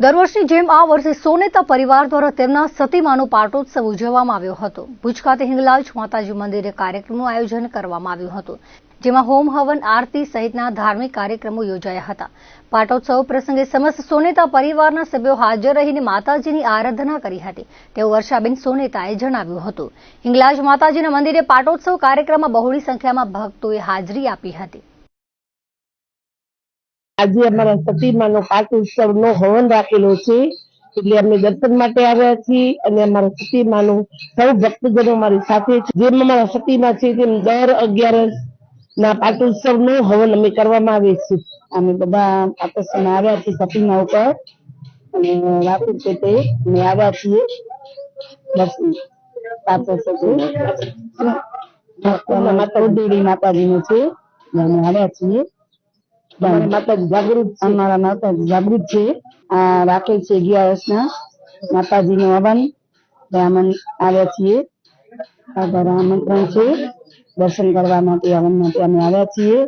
દર વર્ષની જેમ આ વર્ષે સોનેતા પરિવાર દ્વારા તેમના સતીમાનો પાટોત્સવ ઉજવવામાં આવ્યો હતો. ભુજ ખાતે હિંગલાજ માતાજી મંદિરે કાર્યક્રમનું આયોજન કરવામાં આવ્યું હતું, જેમાં હોમ હવન, આરતી સહિતના ધાર્મિક કાર્યક્રમો યોજાયા હતા. પાટોત્સવ પ્રસંગે સમસ્ત સોનેતા પરિવારના સભ્યો હાજર રહીને માતાજીની આરાધના કરી હતી. તેવું વર્ષાબેન સોનેતાએ જણાવ્યું હતું. હિંગલાજ માતાજીના મંદિરે પાટોત્સવ કાર્યક્રમમાં બહોળી સંખ્યામાં ભક્તોએ હાજરી આપી હતી. આજે અમારા સતીમાનો પાઠ ઉત્સવનો હવન રાખેલો છે. એટલે અમે દર્શન માટે આવ્યા છીએ અને અમારા સતીમાનું સૌ ભક્તજનો મારી સાથે છે. જેમ અમારા સતીમાં છે તેમ દર અગિયારસ ના પાટોત્સવનું હવન અમે કરવામાં આવે છે અમે બધા પાટોત્સવમાં આવ્યા છીએ સતીમા ઉપર. અને રાત્રિ પેટે અમે આવ્યા છીએ. દર્શન પાટોત્સવ છે માતા માતાજીનું છે. અમે આવ્યા છીએ. અમારા માતાજી જાગૃત છે. અમારા માતાજી જાગૃત છે. આ રાખે છે માતાજી માતાજીનું હવન બ્રાહ્મણ આવ્યા છીએ. આ ઘરે આમંત્રણ છે. દર્શન કરવા માટે હવન માટે અમે આવ્યા છીએ.